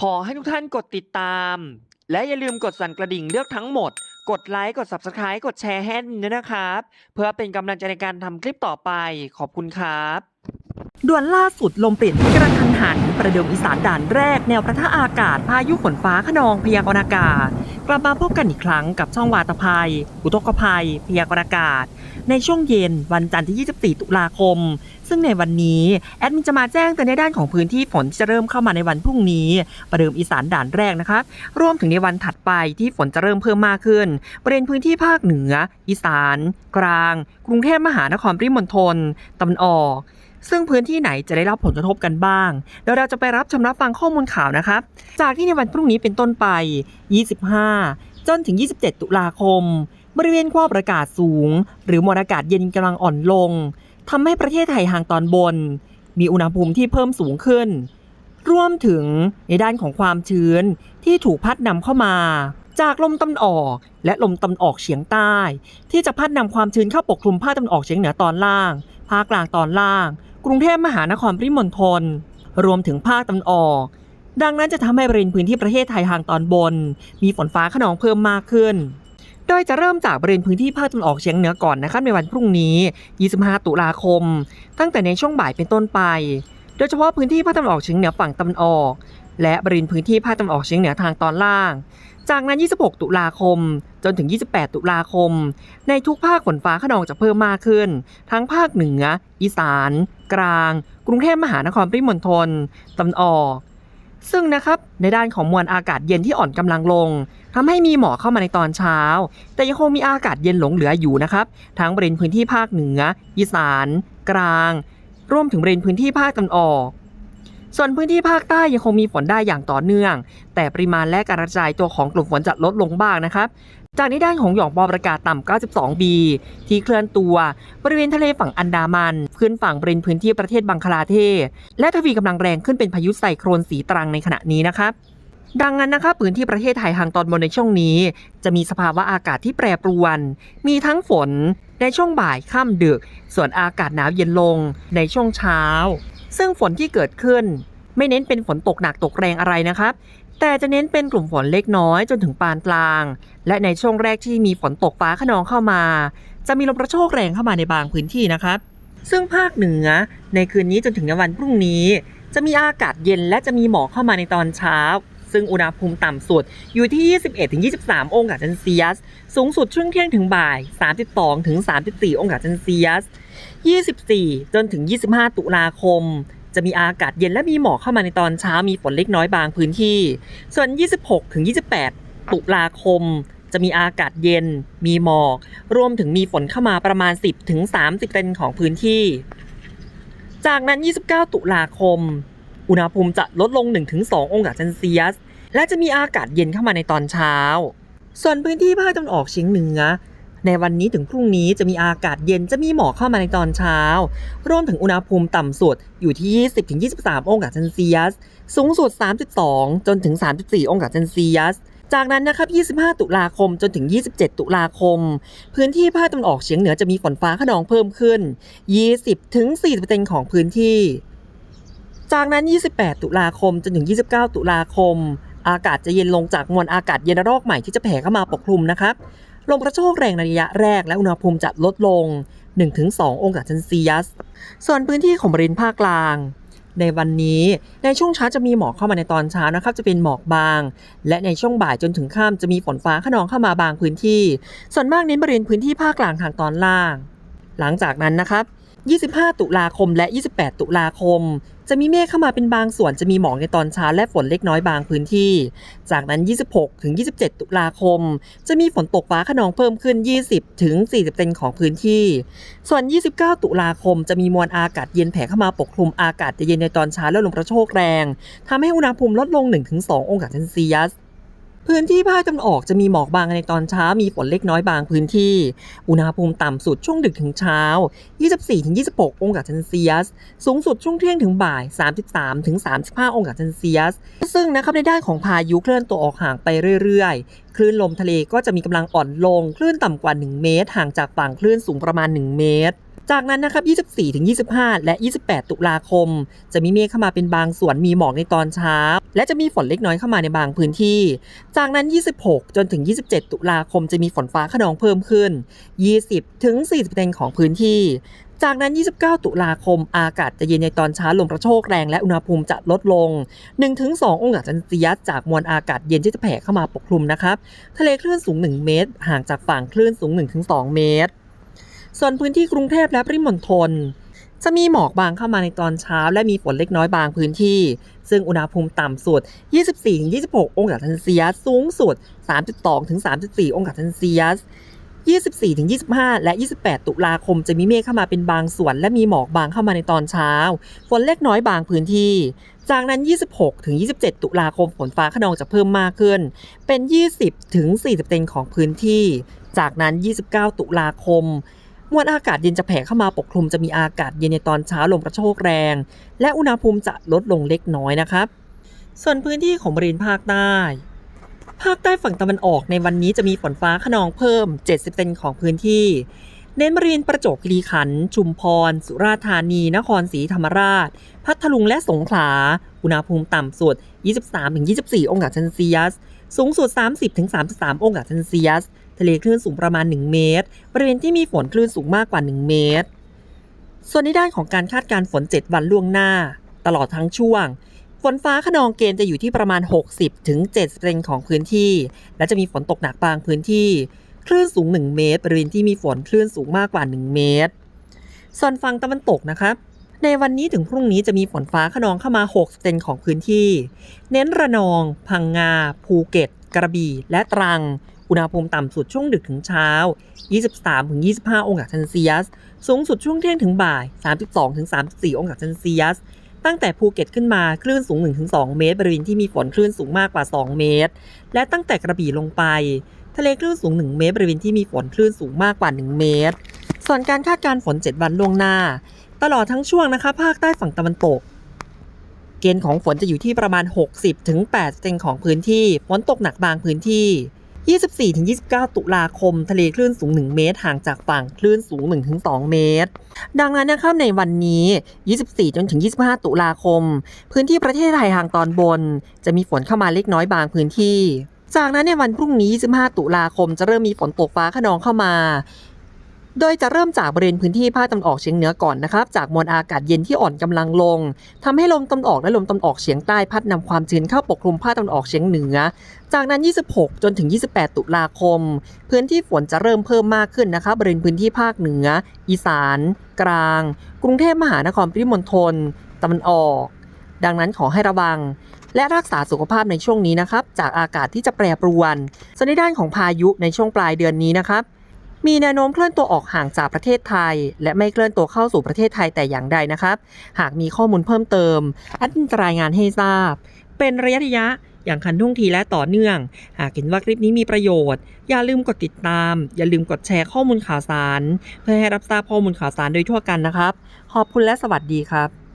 ขอให้ทุกท่านกดติดตาม และอย่าลืมกดสั่นกระดิ่งเลือกทั้งหมด กดไลค์กด Subscribe กดแชร์ให้ด้วยนะครับ เพื่อเป็นกำลังใจในการทำคลิปต่อไปขอบคุณครับด่วนล่าสุดลมเปลี่ยนกระทันหัน ประเดิมอีสานด่านแรกแนวประทะอากาศพายุฝนฟ้าขนองพยากรณ์อากาศ กลับมาพบกันอีกครั้งกับช่องวาตภัย อุทกภัย พยากรณ์อากาศ ในช่วงเย็นวันจันทร์ที่ 24 ตุลาคม ซึ่งในวันนี้ แอดมินจะมาแจ้งเตือนในด้านของพื้นที่ฝนที่จะเริ่มเข้ามาในวันพรุ่งนี้ ประเดิมอีสานด่านแรกนะคะ รวมถึงในวันถัดไปที่ฝนจะเริ่มเพิ่มมากขึ้น บริเวณพื้นที่ภาคเหนือ อีสาน กลาง กรุงเทพมหานครปริมณฑลตะวันออก ซึ่งพื้นที่ไหนจะได้รับผลกระทบกันบ้างเดี๋ยวเราจะไปรับชมรับฟังข้อมูลข่าวนะครับ จากที่ในวันพรุ่งนี้เป็นต้นไป 25 จนถึง 27 ตุลาคม บริเวณความอากาศสูง หรือมวลอากาศเย็นกำลังอ่อนลงทำให้ประเทศไทยห่างตอนบน มีอุณหภูมิที่เพิ่มสูงขึ้น รวมถึงในด้านของความชื้นที่ถูกพัดนำเข้ามา จากลมตะวันออก และลมตะวันออกเฉียงใต้ ที่จะพัดนำความชื้นเข้าปกคลุมภาคตะวันออกเฉียงเหนือตอนล่าง ภาคกลางตอนล่าง กรุงเทพมหานครปริมณฑลรวมถึงภาคตะวันออก ดังนั้นจะทำให้บริเวณพื้นที่ประเทศไทยทางตอนบน มีฝนฟ้าขนองเพิ่มมากขึ้นโดยจะเริ่มจากบริเวณพื้นที่ภาคตะวันออกเฉียงเหนือก่อนนะครับในวันพรุ่งนี้ 25 ตุลาคม ตั้งแต่ในช่วงบ่ายเป็นต้นไป โดยเฉพาะพื้นที่ภาคตะวันออกเฉียงเหนือฝั่งตะวันออก และบริเวณพื้นที่ภาคตะวันออกเฉียงเหนือทางตอนล่าง จากนั้น 26 ตุลาคม จนถึง 28 ตุลาคม ในทุกภาคฝนฟ้าขนองจะเพิ่มมากขึ้น ทั้งภาคเหนือ อีสาน กลาง กรุงเทพมหานครปริมณฑลตะวันออก ซึ่งนะครับในด้านของมวลอากาศเย็นที่อ่อนกำลังลงทำให้มีหมอกเข้ามาในตอนเช้า แต่ยังคงมีอากาศเย็นหลงเหลืออยู่นะครับ ทั้งบริเวณพื้นที่ภาคเหนือ อีสาน กลาง รวมถึงบริเวณพื้นที่ภาคตะวันออก ส่วนพื้นที่ภาคใต้ยังคงมีฝนได้อย่างต่อเนื่อง แต่ปริมาณและการกระจายตัวของกลุ่มฝนจะลดลงบ้างนะครับจากในด้านของหย่อมความกาศต่ำ 92บีที่เคลื่อนตัวบริเวณทะเลฝั่งอันดามัน ขึ้นฝั่งบริเวณพื้นที่ประเทศบังคลาเทศ และทวีกำลังแรงขึ้นเป็นพายุไซโครนสีตรังในขณะนี้นะครับ ดังนั้นนะคะพื้นที่ประเทศไทยทางตอนบนในช่วงนี้ จะมีสภาวะอากาศที่แปรปรวน มีทั้งฝนในช่วงบ่ายค่ำดึก ส่วนอากาศหนาวเย็นลงในช่วงเช้า ซึ่งฝนที่เกิดขึ้น ไม่เน้นเป็นฝนตกหนักตกแรงอะไรนะครับ แต่จะเน้นเป็นกลุ่มฝนเล็กน้อยจนถึงปานกลาง และในช่วงแรกที่มีฝนตกฟ้าขนองเข้ามา จะมีลมกระโชกแรงเข้ามาในบางพื้นที่นะครับ ซึ่งภาคเหนือ ในคืนนี้จนถึงในวันพรุ่งนี้ จะมีอากาศเย็นและจะมีหมอกเข้ามาในตอนเช้า ซึ่งอุณหภูมิต่ำสุดอยู่ที่ 21-23 องศาเซนเซียส สูงสุดช่วงเที่ยงถึงบ่าย 32-34 องศาเซนเซียส 24 จนถึง 25 ตุลาคม จะมีอากาศเย็นและมีหมอกเข้ามาในตอนเช้ามีฝนเล็กน้อยบางพื้นที่ ส่วน 26-28 ตุลาคมจะมีอากาศเย็น มีหมอก รวมถึงมีฝนเข้ามาประมาณ 10-30เซนของพื้นที่ จากนั้น 29 ตุลาคม อุณหภูมิจะลดลง 1-2 องศาเซนเซียส และจะมีอากาศเย็นเข้ามาในตอนเช้า ส่วนพื้นที่ภาคตะวันออกเฉียงเหนือ ในวันนี้ถึงพรุ่งนี้จะมีอากาศเย็นจะมีหมอกเข้ามาในตอนเช้า รวมถึงอุณหภูมิต่ำสุดอยู่ที่ 20-23 องศาเซนเซียส สูงสุด 32 จนถึง 34 องศาเซนเซียสจากนั้นนะครับ 25 ตุลาคม จนถึง 27 ตุลาคม พื้นที่ภาคตะวันออกเฉียงเหนือจะมีฝนฟ้าขนองเพิ่มขึ้น 20ถึง40%ของพื้นที่ จากนั้น 28 ตุลาคมจนถึง 29 ตุลาคม อากาศจะเย็นลงจากมวลอากาศเย็นระลอกใหม่ที่จะแผ่เข้ามาปกคลุมนะครับลมกระโชกแรงในระยะแรกและอุณหภูมิจะลดลง 1-2 องศาเซนเซียส ส่วนพื้นที่ของบริเวณภาคกลาง ในวันนี้ในช่วงเช้าจะมีหมอกเข้ามาในตอนเช้านะครับ จะเป็นหมอกบาง และในช่วงบ่ายจนถึงค่ำจะมีฝนฟ้าขนองเข้ามาบางพื้นที่ ส่วนมากเน้นบริเวณพื้นที่ภาคกลางทางตอนล่าง หลังจากนั้นนะครับ 25 ตุลาคมและ 28 ตุลาคม จะมีเมฆเข้ามาเป็นบางส่วนจะมีหมอกในตอนเช้าและฝนเล็กน้อยบางพื้นที่ จากนั้น 26 ถึง 27 ตุลาคม จะมีฝนตกฟ้าขนองเพิ่มขึ้น 20 ถึง 40เซนของพื้นที่ ส่วน 29 ตุลาคม จะมีมวลอากาศเย็นแผ่เข้ามาปกคลุมอากาศจะเย็นในตอนเช้าและลมกระโชกแรงทำให้อุณหภูมิลดลง 1-2 องศาเซนเซียส พื้นที่ภาคตะวันออกจะมีหมอกบางในตอนเช้ามีฝนเล็กน้อยบางพื้นที่ อุณหภูมิต่ำสุดช่วงดึกถึงเช้า 24-26 องศาเซนเซียส สูงสุดช่วงเที่ยงถึงบ่าย 33-35 องศาเซนเซียส ซึ่งนะครับในด้านของพายุเคลื่อนตัวออกห่างไปเรื่อยๆ คลื่นลมทะเลก็จะมีกำลังอ่อนลง คลื่นต่ำกว่า 1 เมตร ห่างจากฝั่งคลื่นสูงประมาณ 1 เมตร จากนั้นนะครับ 24ถึง25 และ 28 ตุลาคม จะมีเมฆเข้ามาเป็นบางส่วนมีหมอกในตอนเช้า และจะมีฝนเล็กน้อยเข้ามาในบางพื้นที่ จากนั้น 26 จนถึง 27 ตุลาคมจะมีฝนฟ้าขนองเพิ่มขึ้น 20 ถึง 40%ของพื้นที่ จากนั้น 29 ตุลาคม อากาศจะเย็นในตอนเช้าลมกระโชกแรงและอุณหภูมิจะลดลง 1-2 องศาเซนเซียสจากมวลอากาศเย็นที่จะแผ่เข้ามาปกคลุมนะครับ ทะเลคลื่นสูง 1 เมตร ห่างจากฝั่งคลื่นสูง 1-2 เมตร ส่วนพื้นที่กรุงเทพและปริมณฑลจะมีหมอกบางเข้ามาในตอนเช้า และมีฝนเล็กน้อยบางพื้นที่ ซึ่งอุณหภูมิต่ำสุด 24-26 องศาเซนเซียส สูงสุด 32-34 องศาเซนเซียส 24-25 และ 28 ตุลาคมจะมีเมฆเข้ามาเป็นบางส่วน และมีหมอกบางเข้ามาในตอนเช้า ฝนเล็กน้อยบางพื้นที่ จากนั้น 26ถึง27 ตุลาคมฝนฟ้าขนองจะเพิ่มมากขึ้น เป็น 20ถึง40%ของพื้นที่ จากนั้น 29 ตุลาคม มวลอากาศเย็นจะแผ่เข้ามาปกคลุมจะมีอากาศเย็นในตอนเช้าลมกระโชกแรง และอุณหภูมิจะลดลงเล็กน้อยนะครับ ส่วนพื้นที่ของบริเวณภาคใต้ ภาคใต้ฝั่งตะวันออกในวันนี้จะมีฝนฟ้าขนองเพิ่ม 70%ของพื้นที่ เน้นบริเวณประจวบคีรีขันธ์ชุมพร สุราษฎร์ธานี นครศรีธรรมราช พัทลุงและสงขลา อุณหภูมิต่ำสุด 23-24 องศาเซนเซียส สูงสุด 30-33 องศาเซนเซียส ทะเลคลื่นสูงประมาณ 1 เมตร บริเวณที่มีฝนคลื่นสูงมากกว่า 1 เมตร ส่วนในด้านของการคาดการฝน 7 วันล่วงหน้า ตลอดทั้งช่วง ฝนฟ้าขนองเกณฑ์จะอยู่ที่ประมาณ 60ถึง70%ของพื้นที่ และจะมีฝนตกหนักบางพื้นที่ คลื่นสูง 1 เมตร บริเวณที่มีฝนคลื่นสูงมากกว่า 1 เมตร ส่วนฝั่งตะวันตกนะครับในวันนี้ถึงพรุ่งนี้จะมีฝนฟ้าขนองเข้ามา60%ของพื้นที่ เน้นระนอง พังงา ภูเก็ต กระบี่ และตรัง อุณหภูมิต่ำสุดช่วงดึกถึงเช้า 23-25 องศาเซนเซียส สูงสุดช่วงเที่ยงถึงบ่าย 32-34 องศาเซนเซียส ตั้งแต่ภูเก็ตขึ้นมาคลื่นสูง 1-2 เมตร บริเวณที่มีฝนคลื่นสูงมากกว่า 2 เมตร และตั้งแต่กระบี่ลงไป ทะเลคลื่นสูง 1 เมตร บริเวณที่มีฝนคลื่นสูงมากกว่า 1 เมตร ส่วนการคาดการณ์ฝน 7 วันล่วงหน้า ตลอดทั้งช่วงนะคะภาคใต้ฝั่งตะวันตกเกณฑ์ของฝนจะอยู่ที่ประมาณ 60-80%ถึง80%ของพื้นที่ ฝนตกหนักบางพื้นที่ 24-29 ตุลาคม ทะเลคลื่นสูง 1 เมตร ห่างจากฝั่งคลื่นสูง 1-2 เมตร ดังนั้นนะครับในวันนี้ 24 จนถึง 25 ตุลาคม พื้นที่ประเทศไทยทางตอนบน จะมีฝนเข้ามาเล็กน้อยบางพื้นที่ จากนั้นในวันพรุ่งนี้ 25 ตุลาคม จะเริ่มมีฝนตกฟ้าขนองเข้ามา โดยจะเริ่มจากบริเวณพื้นที่ภาคตะวันออกเฉียงเหนือก่อนนะครับ จากมวลอากาศเย็นที่อ่อนกำลังลงทำให้ลมตะวันออกและลมตะวันออกเฉียงใต้พัดนำความชื้นเข้าปกคลุมภาคตะวันออกเฉียงเหนือ จากนั้น 26 จนถึง 28 ตุลาคม พื้นที่ฝนจะเริ่มเพิ่มมากขึ้นนะคะบริเวณพื้นที่ภาคเหนือ อีสาน กลาง กรุงเทพมหานครปริมณฑลตะวันออก ดังนั้นขอให้ระวังและรักษาสุขภาพในช่วงนี้นะครับ จากอากาศที่จะแปรปรวนส่วนในด้านของพายุในช่วงปลายเดือนนี้นะครับ มีแนวโน้มเคลื่อนตัวออกห่างจากประเทศไทย และไม่เคลื่อนตัวเข้าสู่ประเทศไทยแต่อย่างใดนะครับ หากมีข้อมูลเพิ่มเติมแอดมินรายงานให้ทราบ เป็นระยะระยะอย่างคันท่วงทีและต่อเนื่อง หากเห็นว่าคลิปนี้มีประโยชน์ อย่าลืมกดติดตาม อย่าลืมกดแชร์ข้อมูลข่าวสาร เพื่อให้รับทราบข้อมูลข่าวสารโดยทั่วกันนะครับ ขอบคุณและสวัสดีครับ